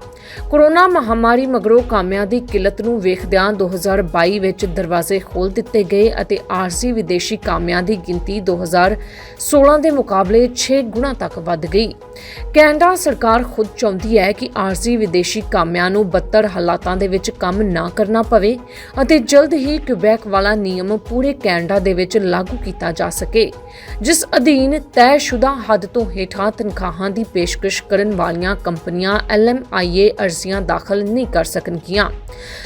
[SPEAKER 1] ਕੋਰੋਨਾ ਮਹਾਮਾਰੀ ਮਗਰੋਂ ਕਾਮਿਆਂ ਦੀ ਕਿੱਲਤ ਨੂੰ ਵੇਖਦਿਆਂ 2022 ਵਿੱਚ ਦਰਵਾਜ਼ੇ ਖੋਲ ਦਿੱਤੇ ਗਏ ਅਤੇ ਆਰਜ਼ੀ ਵਿਦੇਸ਼ੀ ਕਾਮਿਆਂ ਦੀ ਗਿਣਤੀ 2016 ਦੇ ਮੁਕਾਬਲੇ 6 ਗੁਣਾ ਤੱਕ ਵੱਧ ਗਈ। ਕੈਨੇਡਾ ਸਰਕਾਰ ਖੁਦ ਚਾਹੁੰਦੀ ਹੈ ਕਿ ਆਰਜ਼ੀ ਵਿਦੇਸ਼ੀ ਕਾਮਿਆਂ ਨੂੰ ਬੱਤਰ ਹਾਲਾਤਾਂ ਦੇ ਵਿੱਚ ਕੰਮ ਨਾ ਕਰਨਾ ਪਵੇ ਅਤੇ ਜਲਦ ਹੀ ਕਿਊਬੈਕ ਵਾਲਾ ਨਿਯਮ ਪੂਰੇ ਕੈਨੇਡਾ ਦੇ ਵਿੱਚ ਲਾਗੂ ਕੀਤਾ ਜਾ ਸਕੇ, ਜਿਸ ਅਧੀਨ ਤੈਅਸ਼ੁਦਾ ਹੱਦ ਤੋਂ ਹੇਠਾਂ ਤਨਖਾਹਾਂ ਦੀ ਪੇਸ਼ਕਸ਼ ਕਰਨ ਵਾਲੀਆਂ ਕੰਪਨੀਆਂ ਐਲਐਮਆਈਏ ਅਰਜ਼ੀਆਂ ਦਾਖਲ ਨਹੀਂ ਕਰ ਸਕਣਗੀਆਂ।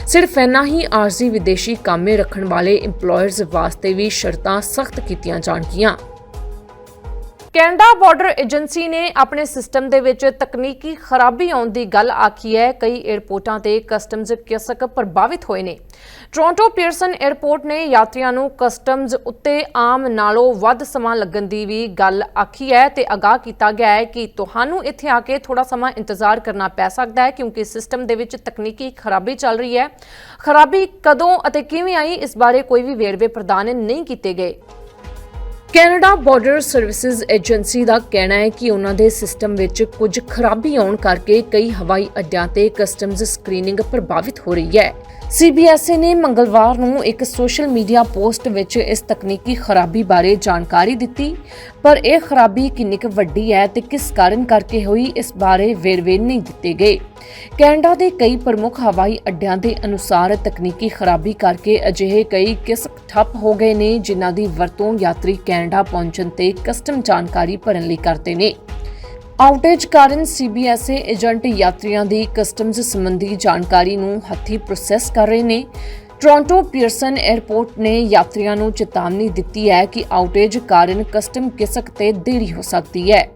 [SPEAKER 1] ਸਿਰਫ ਇੰਨਾ ਹੀ ਆਰਜ਼ੀ ਵਿਦੇਸ਼ੀ ਕਾਮੇ ਰੱਖਣ ਵਾਲੇ EMPLOYERS ਵਾਸਤੇ ਵੀ ਸ਼ਰਤਾਂ ਸਖਤ ਕੀਤੀਆਂ ਜਾਣਗੀਆਂ। ਕੈਨੇਡਾ ਬਾਰਡਰ ਏਜੰਸੀ ਨੇ ਆਪਣੇ ਸਿਸਟਮ ਦੇ ਵਿੱਚ ਤਕਨੀਕੀ ਖਰਾਬੀ ਆਉਣ ਦੀ ਗੱਲ ਆਖੀ ਹੈ। ਕਈ 에ਅਰਪੋਰਟਾਂ ਤੇ ਕਸਟਮਜ਼ ਕਿਸਕ ਪ੍ਰਭਾਵਿਤ ਹੋਏ ਨੇ। ਟੋਰਾਂਟੋ ਪੀਅਰਸਨ 에ਅਰਪੋਰਟ ਨੇ ਯਾਤਰੀਆਂ ਨੂੰ ਕਸਟਮਜ਼ ਉੱਤੇ ਆਮ ਨਾਲੋਂ ਵੱਧ ਸਮਾਂ ਲੱਗਣ ਦੀ ਵੀ ਗੱਲ ਆਖੀ ਹੈ ਤੇ ਅਗਾਹ ਕੀਤਾ ਗਿਆ ਹੈ ਕਿ ਤੁਹਾਨੂੰ ਇੱਥੇ ਆ ਕੇ ਥੋੜਾ ਸਮਾਂ ਇੰਤਜ਼ਾਰ ਕਰਨਾ ਪੈ ਸਕਦਾ ਹੈ ਕਿਉਂਕਿ ਸਿਸਟਮ ਦੇ ਵਿੱਚ ਤਕਨੀਕੀ ਖਰਾਬੀ ਚੱਲ ਰਹੀ ਹੈ। ਖਰਾਬੀ ਕਦੋਂ ਅਤੇ ਕਿਵੇਂ ਆਈ, ਇਸ ਬਾਰੇ ਕੋਈ ਵੀ ਵੇਰਵੇ ਪ੍ਰਦਾਨ ਨਹੀਂ ਕੀਤੇ ਗਏ। ਕੈਨੇਡਾ ਬਾਰਡਰ ਸਰਵਿਸਿਜ਼ ਏਜੰਸੀ ਦਾ ਕਹਿਣਾ ਹੈ ਕਿ ਉਹਨਾਂ ਦੇ ਸਿਸਟਮ ਵਿੱਚ ਕੁਝ ਖਰਾਬੀ ਆਉਣ ਕਰਕੇ ਕਈ ਹਵਾਈ ਅੱਡਿਆਂ ਤੇ ਕਸਟਮਸ ਸਕਰੀਨਿੰਗ ਪ੍ਰਭਾਵਿਤ ਹੋ ਰਹੀ ਹੈ। ਸੀਬੀਐਸਏ ਨੇ ਮੰਗਲਵਾਰ ਨੂੰ ਇੱਕ ਸੋਸ਼ਲ ਮੀਡੀਆ ਪੋਸਟ ਵਿੱਚ ਇਸ ਤਕਨੀਕੀ ਖਰਾਬੀ ਬਾਰੇ ਜਾਣਕਾਰੀ ਦਿੱਤੀ। ਪਰ ਇਹ ਖਰਾਬੀ ਕਿੰਨੀ ਕੁ ਵੱਡੀ ਹੈ ਤੇ ਕਿਸ ਕਾਰਨ ਕਰਕੇ ਹੋਈ, ਇਸ ਬਾਰੇ ਵੇਰਵੇ ਨਹੀਂ ਦਿੱਤੇ ਗਏ। ਕੈਨੇਡਾ ਦੇ ਕਈ ਪ੍ਰਮੁੱਖ ਹਵਾਈ ਅੱਡਿਆਂ ਦੇ ਅਨੁਸਾਰ ਤਕਨੀਕੀ ਖਰਾਬੀ ਕਰਕੇ ਅਜਿਹੇ ਕਈ ਕਿਸਮ ਠੱਪ ਹੋ ਗਏ ਨੇ, ਜਿਨ੍ਹਾਂ ਦੀ ਵਰਤੋਂ ਯਾਤਰੀ ਕੈਨੇਡਾ ਪਹੁੰਚਣ ਤੇ ਕਸਟਮ ਜਾਣਕਾਰੀ ਭਰਨ ਲਈ ਕਰਦੇ ਨੇ। ਆਊਟੇਜ ਕਾਰਨ ਸੀਬੀਐਸਏ ਏਜੰਟ ਯਾਤਰੀਆਂ ਦੀ ਕਸਟਮਸ ਸੰਬੰਧੀ ਜਾਣਕਾਰੀ ਨੂੰ ਹੱਥੀਂ ਪ੍ਰੋਸੈਸ ਕਰ ਰਹੇ ਨੇ। ਟੋਰਾਂਟੋ ਪੀਅਰਸਨ 에ਅਰਪੋਰਟ ਨੇ ਯਾਤਰੀਆਂ ਨੂੰ ਚੇਤਾਵਨੀ ਦਿੱਤੀ ਹੈ ਕਿ ਆਊਟੇਜ ਕਾਰਨ ਕਸਟਮ ਕਿਸਕ ਤੇ ਦੇਰੀ ਹੋ ਸਕਦੀ ਹੈ।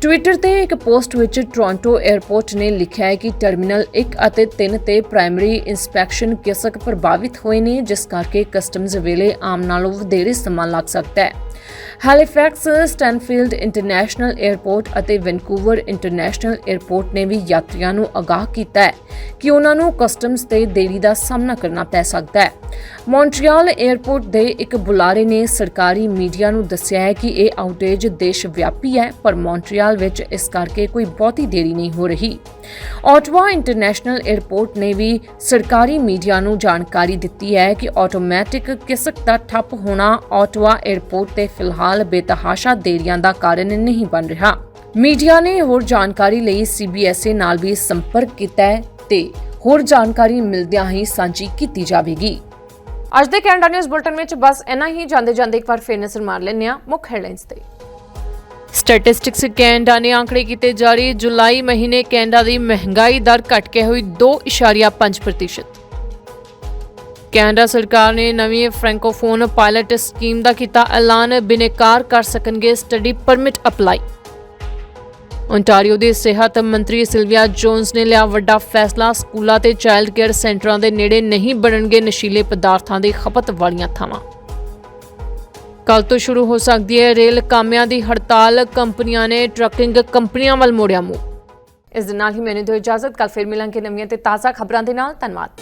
[SPEAKER 1] ਟਵਿੱਟਰ ਤੇ ਇੱਕ ਪੋਸਟ ਵਿੱਚ ਟੋਰਾਂਟੋ 에ਅਰਪੋਰਟ ਨੇ ਲਿਖਿਆ ਹੈ ਕਿ ਟਰਮੀਨਲ 1 ਅਤੇ 3 ਤੇ ਪ੍ਰਾਇਮਰੀ ਇਨਸਪੈਕਸ਼ਨ ਕਿਸਕ ਪ੍ਰਭਾਵਿਤ ਹੋਏ ਨੇ, ਜਿਸ ਕਰਕੇ ਕਸਟਮਜ਼ ਵੇਲੇ ਆਮ ਨਾਲੋਂ ਵਧੇਰੇ ਸਮਾਂ ਲੱਗ ਸਕਦਾ ਹੈ। ਹੈਲੀਫੈਕਸ ਸਟੈਨਫੀਲਡ ਇੰਟਰਨੈਸ਼ਨਲ 에ਅਰਪੋਰਟ ਅਤੇ ਵੈਨਕੂਵਰ ਇੰਟਰਨੈਸ਼ਨਲ 에ਅਰਪੋਰਟ ਨੇ ਵੀ ਯਾਤਰੀਆਂ ਨੂੰ ਆਗਾਹ ਕੀਤਾ ਹੈ ਕਿ ਉਹਨਾਂ ਨੂੰ ਕਸਟਮਸ ਤੇ ਦੇਰੀ ਦਾ ਸਾਹਮਣਾ ਕਰਨਾ ਪੈ ਸਕਦਾ ਹੈ। ਮੌਂਟਰੀਅਲ 에ਅਰਪੋਰਟ ਦੇ ਇੱਕ ਬੁਲਾਰੇ ਨੇ ਸਰਕਾਰੀ ਮੀਡੀਆ ਨੂੰ ਦੱਸਿਆ ਹੈ ਕਿ ਇਹ ਆਊਟੇਜ ਦੇਸ਼ ਵਿਆਪੀ ਹੈ, ਪਰ ਮੌਂਟਰੀਅਲ ਵਿੱਚ ਇਸ ਕਰਕੇ ਕੋਈ ਬਹੁਤੀ ਦੇਰੀ ਨਹੀਂ ਹੋ ਰਹੀ। ਆਟਵਾ ਇੰਟਰਨੈਸ਼ਨਲ 에ਅਰਪੋਰਟ ਨੇ ਵੀ ਸਰਕਾਰੀ ਮੀਡੀਆ ਨੂੰ ਜਾਣਕਾਰੀ ਦਿੱਤੀ ਹੈ ਕਿ ਆਟੋਮੈਟਿਕ ਕਿਸਕ ਦਾ ਠੱਪ ਹੋਣਾ ਆਟਵਾ 에ਅਰਪੋਰਟ ਤੇ ਫਿਲਹਾਲ ਬੇਤਹਾਸ਼ਾ ਦੇਰੀਆਂ ਦਾ ਕਾਰਨ ਨਹੀਂ ਬਣ ਰਿਹਾ। ਮੀਡੀਆ ਨੇ ਹੋਰ ਜਾਣਕਾਰੀ ਲਈ ਸੀਬੀਐਸਏ ਨਾਲ ਵੀ ਸੰਪਰਕ ਕੀਤਾ ਹੈ ਤੇ ਹੋਰ ਜਾਣਕਾਰੀ ਮਿਲਦਿਆਂ ਹੀ ਸਾਂਝੀ ਕੀਤੀ ਜਾਵੇਗੀ। ਅੱਜ ਦੇ ਕੈਨੇਡਾ ਨਿਊਜ਼ ਬੁਲਟਨ ਵਿੱਚ ਬਸ ਇੰਨਾ ਹੀ। ਜਾਂਦੇ ਜਾਂਦੇ ਇੱਕ ਵਾਰ ਫੇਰ ਨਜ਼ਰ ਮਾਰ ਲੈਂਦੇ ਹਾਂ ਮੁੱਖ ਹੈਡਲਾਈਨਸ ਤੇ। ਸਟੈਟਿਸਟਿਕਸ ਕੈਨੇਡਾ ਨੇ ਆંકੜੇ ਕੀਤੇ ਜਾਰੀ। ਜੁਲਾਈ ਮਹੀਨੇ ਕੈਨੇਡਾ ਦੀ ਮਹਿੰਗਾਈ ਦਰ ਘਟ ਕੇ ਹੋਈ 2.5% ਕੈਨੇਡਾ ਸਰਕਾਰ ਨੇ ਨਵੀਂ ਫ੍ਰੈਂਕੋਫੋਨ ਪਾਇਲਟ ਸਕੀਮ ਦਾ ਕੀਤਾ ਐਲਾਨ, ਬਿਨੇਕਾਰ ਕਰ ਸਕਣਗੇ ਸਟੱਡੀ ਪਰਮਿਟ ਅਪਲਾਈ। ਓਨਟਾਰੀਓ ਦੇ ਸਿਹਤ ਮੰਤਰੀ ਸਿਲਵੀਆ ਜੋਨਸ ਨੇ ਲਿਆ ਵੱਡਾ ਫੈਸਲਾ, ਸਕੂਲਾਂ ਤੇ ਚਾਈਲਡ ਕੇਅਰ ਸੈਂਟਰਾਂ ਦੇ ਨੇੜੇ ਨਹੀਂ ਬਣਨਗੇ ਨਸ਼ੀਲੇ ਪਦਾਰਥਾਂ ਦੀ ਖਪਤ ਵਾਲੀਆਂ ਥਾਵਾਂ। ਕੱਲ ਤੋਂ ਸ਼ੁਰੂ ਹੋ ਸਕਦੀ ਹੈ ਰੇਲ ਕਾਮਿਆਂ ਦੀ ਹੜਤਾਲ, ਕੰਪਨੀਆਂ ਨੇ ਟਰੱਕਿੰਗ ਕੰਪਨੀਆਂ ਵੱਲ ਮੋੜਿਆ ਮੂੰਹ। ਇਸ ਦੇ ਨਾਲ ਹੀ ਮੈਨੂੰ ਦਿਓ ਇਜਾਜ਼ਤ ਕੱਲ ਫਿਰ ਮਿਲਾਂਗੇ ਨਵੀਆਂ ਤੇ ਤਾਜ਼ਾ ਖਬਰਾਂ ਦੇ ਨਾਲ, ਧੰਨਵਾਦ।